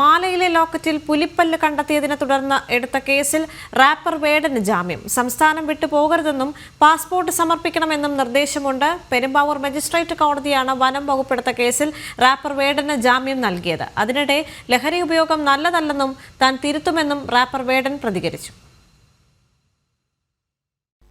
മാലയിലെ ലോക്കറ്റിൽ പുലിപ്പല്ല് കണ്ടെത്തിയതിനെ തുടർന്ന് എടുത്ത കേസിൽ റാപ്പർ വേടന് ജാമ്യം. സംസ്ഥാനം വിട്ടു പോകരുതെന്നും പാസ്പോർട്ട് സമർപ്പിക്കണമെന്നും നിർദ്ദേശമുണ്ട്. പെരുമ്പാവൂർ മജിസ്ട്രേറ്റ് കോടതിയാണ് വനം വകുപ്പെടുത്ത കേസിൽ റാപ്പർ വേടന് ജാമ്യം നൽകിയത്. അതിനിടെ ലഹരി ഉപയോഗം നല്ലതല്ലെന്നും താൻ തിരുത്തുമെന്നും റാപ്പർ വേടൻ പ്രതികരിച്ചു.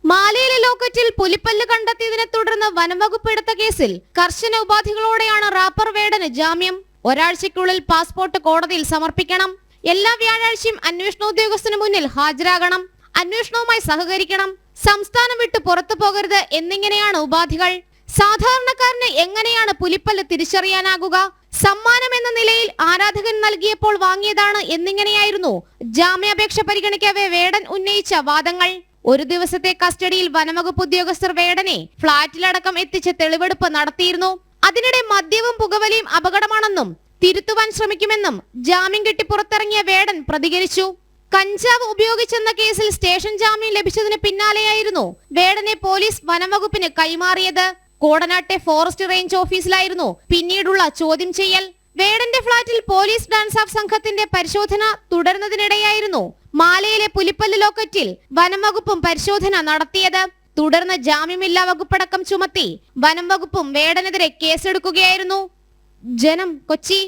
മാലയിലെ ലോക്കറ്റിൽ പുലിപ്പല്ല് കണ്ടെത്തിയതിനെ തുടർന്ന് വനംവകുപ്പ് എടുത്ത കേസിൽ കർശന ഉപാധികളോടെയാണ് റാപ്പർ വേടന് ജാമ്യം. ഒരാഴ്ചയ്ക്കുള്ളിൽ പാസ്പോർട്ട് കോടതിയിൽ സമർപ്പിക്കണം. എല്ലാ വ്യാഴാഴ്ചയും അന്വേഷണ ഉദ്യോഗസ്ഥന് മുന്നിൽ ഹാജരാകണം. അന്വേഷണവുമായി സഹകരിക്കണം. സംസ്ഥാനം വിട്ട് പുറത്തു പോകരുത് എന്നിങ്ങനെയാണ് ഉപാധികൾ. സാധാരണക്കാരന് എങ്ങനെയാണ് പുലിപ്പല്ല് തിരിച്ചറിയാനാകുക? സമ്മാനം എന്ന നിലയിൽ ആരാധകൻ നൽകിയപ്പോൾ വാങ്ങിയതാണ് എന്നിങ്ങനെയായിരുന്നു ജാമ്യാപേക്ഷ പരിഗണിക്കവേ വേടൻ ഉന്നയിച്ച വാദങ്ങൾ. ഒരു ദിവസത്തെ കസ്റ്റഡിയിൽ വനംവകുപ്പ് ഉദ്യോഗസ്ഥർ വേടനെ ഫ്ളാറ്റിലടക്കം എത്തിച്ച് തെളിവെടുപ്പ് നടത്തിയിരുന്നു. അതിനിടെ മദ്യവും പുകവലിയും അപകടമാണെന്നും തിരുത്തുവാൻ ശ്രമിക്കുമെന്നും ജാമ്യം കെട്ടി പുറത്തിറങ്ങിയ വേടൻ പ്രതികരിച്ചു. കഞ്ചാവ് ഉപയോഗിച്ചെന്ന കേസിൽ സ്റ്റേഷൻ ജാമ്യം ലഭിച്ചതിന് പിന്നാലെയായിരുന്നു വേടനെ പോലീസ് വനംവകുപ്പിന് കൈമാറിയത്. കോടനാട്ടെ ഫോറസ്റ്റ് റേഞ്ച് ഓഫീസിലായിരുന്നു പിന്നീടുള്ള ചോദ്യം ചെയ്യൽ. വേടന്റെ ഫ്ളാറ്റിൽ പോലീസ് ഡാൻസ് ഓഫ് സംഘത്തിന്റെ പരിശോധന തുടരുന്നതിനിടെയായിരുന്നു മാലയിലെ പുലിപ്പല്ല് ലോക്കറ്റിൽ വനംവകുപ്പും പരിശോധന നടത്തിയത്. തുടർന്ന് ജാമ്യമില്ലാ വകുപ്പടക്കം ചുമത്തി വനം വകുപ്പും വേടനെതിരെ കേസെടുക്കുകയായിരുന്നു. ജനം കൊച്ചി.